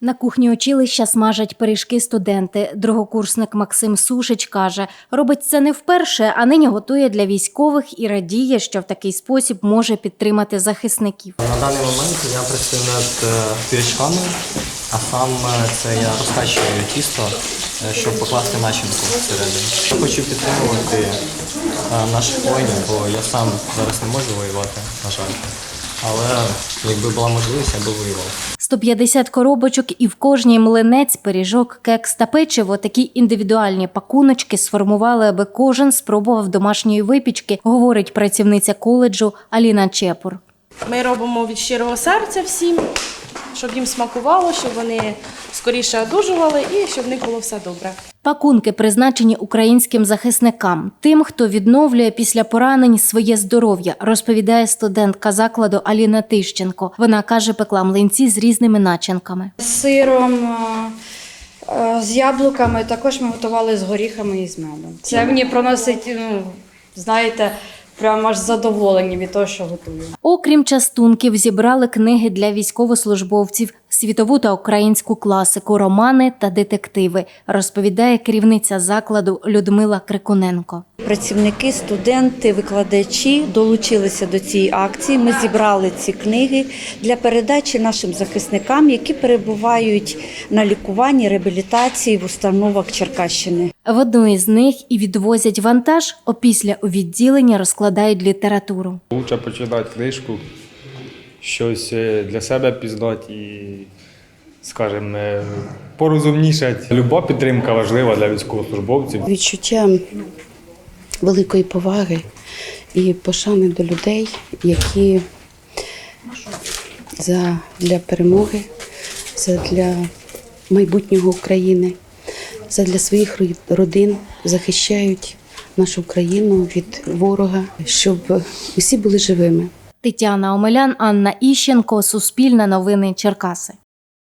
На кухні училища смажать пиріжки студенти. Другокурсник Максим Сушич каже, робить це не вперше, а нині готує для військових і радіє, що в такий спосіб може підтримати захисників. На даний момент я працюю над е, пиріжками, а саме це я розкачую тісто, е, щоб покласти начинку всередині. Хочу підтримувати е, наших воїнів, бо я сам зараз не можу воювати, на жаль. Але якби була можливість, я би воював. 150 коробочок і в кожній млинець, пиріжок, кекс та печиво. Такі індивідуальні пакуночки сформували, аби кожен спробував домашньої випічки, говорить працівниця коледжу Аліна Чепур. Ми робимо від щирого серця всім, щоб їм смакувало, щоб вони скоріше одужували і щоб в них було все добре. Пакунки призначені українським захисникам, тим, хто відновлює після поранень своє здоров'я, розповідає студентка закладу Аліна Тищенко. Вона каже, пекла млинці з різними начинками. З сиром, е, е, з яблуками, також ми готували з горіхами і з медом. Це мені проносить, ну, знаєте, прямо аж задоволення від того, що готую. Окрім частунків, зібрали книги для військовослужбовців, світову та українську класику, романи та детективи, розповідає керівниця закладу Людмила Крикуненко. Працівники, студенти, викладачі долучилися до цієї акції. Ми зібрали ці книги для передачі нашим захисникам, які перебувають на лікуванні, реабілітації в установах Черкащини. В одну із них і відвозять вантаж, опісля у відділенні розкладають літературу. Лучше почитати книжку, щось е, для себе пізнати і, скажімо, е, порозумнішати. Люба підтримка важлива для військовослужбовців. відчуття великої поваги і пошани до людей, які за, для перемоги, за для майбутнього України, за для своїх родин захищають нашу країну від ворога, щоб усі були живими. Тетяна Омелян, Анна Іщенко, Суспільне новини Черкаси.